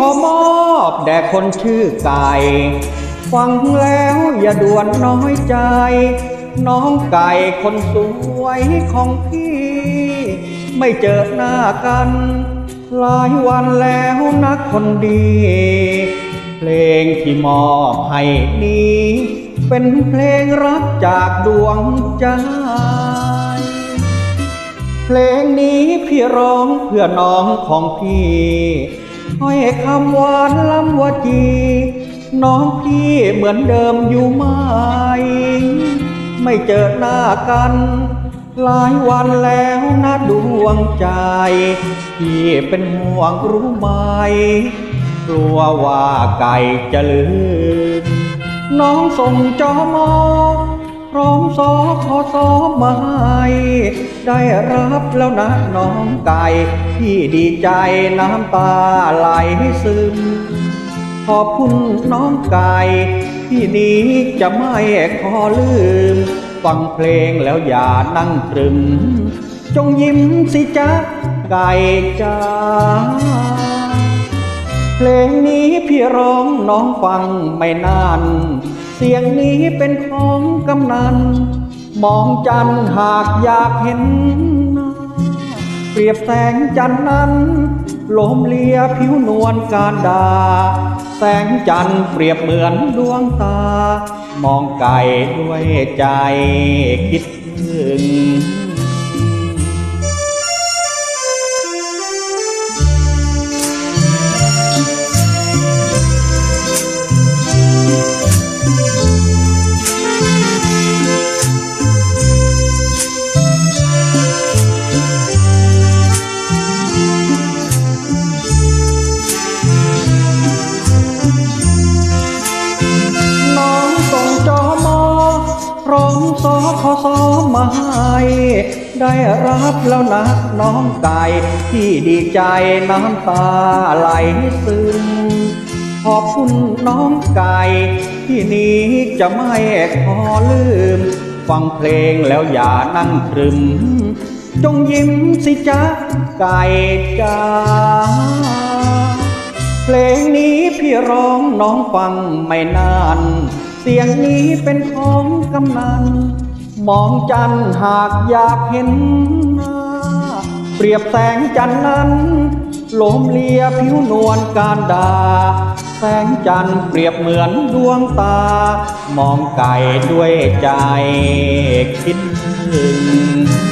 ขอมอบแด่คนชื่อไก่ ฟังแล้วอย่าด่วนน้อยใจ น้องไก่คนสวยของพี่ ไม่เจอหน้ากัน หลายวันแล้วนะคนดี เพลงที่มอบให้นี้ เป็นเพลงรักจากดวงใจเพลงนี้พี่ร้องเพื่อน้องของพี่ ห้อยคำหวานล้ำวจี น้องพี่เหมือนเดิมอยู่ไหม ไม่เจอหน้ากัน หลายวันแล้วนะดวงใจ พี่เป็นห่วงรู้ไหม กลัวว่าไก่จะลืม น้องส่งจอมอ พร้อมสอขอสอมาให้ได้รับแล้วนะน้องไก่พี่ดีใจน้ำตาไหลซึม ขอบคุณน้องไก่พี่นี้จะไม่ขอลืม ฟังเพลงแล้วอย่านั่งตรึม จงยิ้มสิจ๊ะไก่จ้าเพลงนี้พี่ร้องน้องฟังไม่นาน เสียงนี้เป็นของกำนัน มองจันหากอยากเห็นหน้าเปรียบแสงจันนั้นลมเลียผิวนวลการดา แสงจันเปรียบเหมือนดวงตา มองไก่ด้วยใจคิดถึง ได้รับแล้วนะน้องไก่ที่ดีใจน้ำตาไหลซึมขอบคุณน้องไก่ที่นี้จะไม่ขอลืม ฟังเพลงแล้วอย่านั่งตรึม จงยิ้มสิจ๊ะไก่จ้าเพลงนี้พี่ร้องน้องฟังไม่นาน เสียงนี้เป็นของกำนัน มองจันหากอยากเห็นหน้า เปรียบแสงจันนั้นลมเลียผิวนวลการดา แสงจันเปรียบเหมือนดวงตา มองไก่ด้วยใจคิดถึง